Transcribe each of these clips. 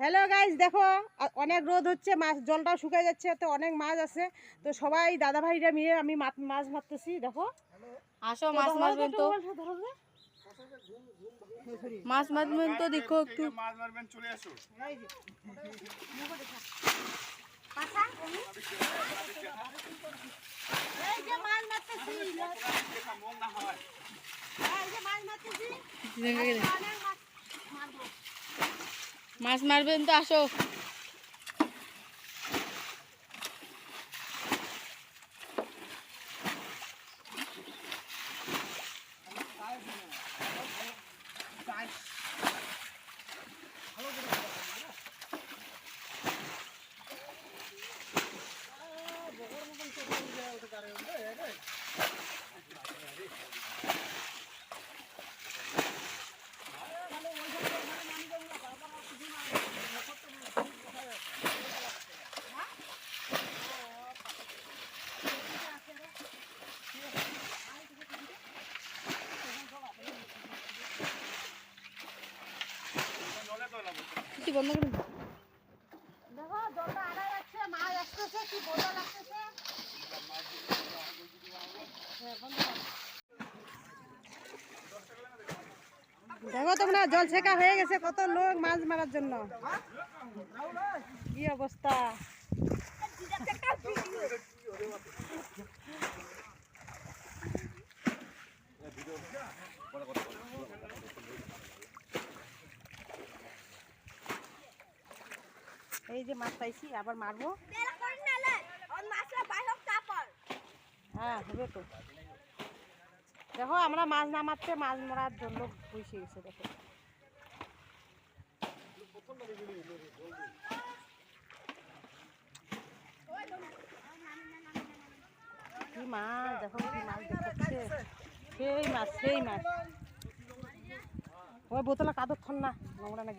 Hello guys দেখো অনেক রোদ হচ্ছে মাছ জলটাও শুকিয়ে যাচ্ছে তো অনেক মাছ আছে তো সবাই দাদা ভাইরা মিলে আমি মাছ মারতেছি দেখো। আসো মাছ মারবেন তো মাছ মারবেন তো দেখো একটু। মাছ মারবেন চলে আসো। এই যে মাছ মারতেছি দেখা মন না হয় এই যে মাছ মারতেছি দেখে গেলে। অনেক মাছ মারবো মাছ মারবেন তো আসো কিছু বন্ধ করুন দেখো জলটা আড়া যাচ্ছে মাছ আসতেছে কি বোঝা লাগতেছে বন্ধ কর। দেখো তোমরা জল ছেঁকা হয়ে গেছে কত লোক মাছ মারার জন্য। কি অবস্থা? এই যে মাছ পাইছি আবার মারবো। হ্যাঁ হবে তো। দেখো আমরা মাছ না মারতে মাছ মারার জন্য বসে গেছে দেখো। কি মাছ দেখো কি মাছ দেখাচ্ছে। সেই মাছ সেই মাছ। ওই বোতলে কাদর থন না নোংরা না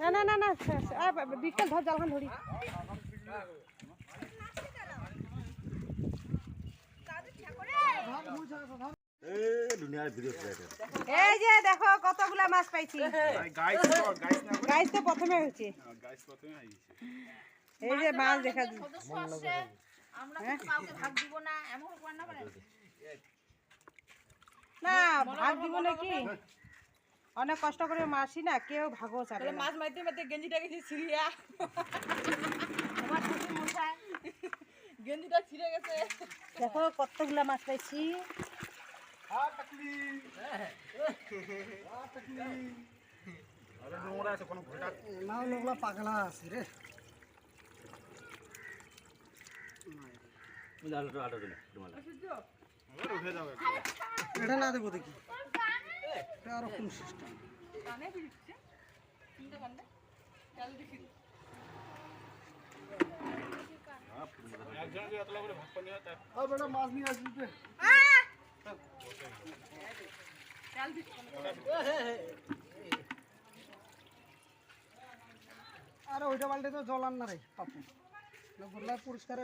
না না না না বিকেল ধর জালখান ধরি। এই যে দেখো কতগুলা মাছ পাইছি। গাইস না তো প্রথমে হয়েছে। গাইস প্রথমে আইছে এই যে মাছ দেখা যায় না ভাগ দিব নাকি? অনেক কষ্ট করে মাসি না কেউ ভাগও চাবে না। মাছ মারতে মারতে গেঞ্জিটা গেছে ছিঁড়িয়া। গেঞ্জিটা ছিঁড়ে গেছে। দেখো কতগুলা মাছ পাইছি। পাগলা আছে রে। দিন তোমার এটা না দেবো দেখি। এটা সিস্টেম মাছ নিয়ে আসবি। আরে ওইটা বালতি তো জল আন না রে, পাপু। পরিষ্কার।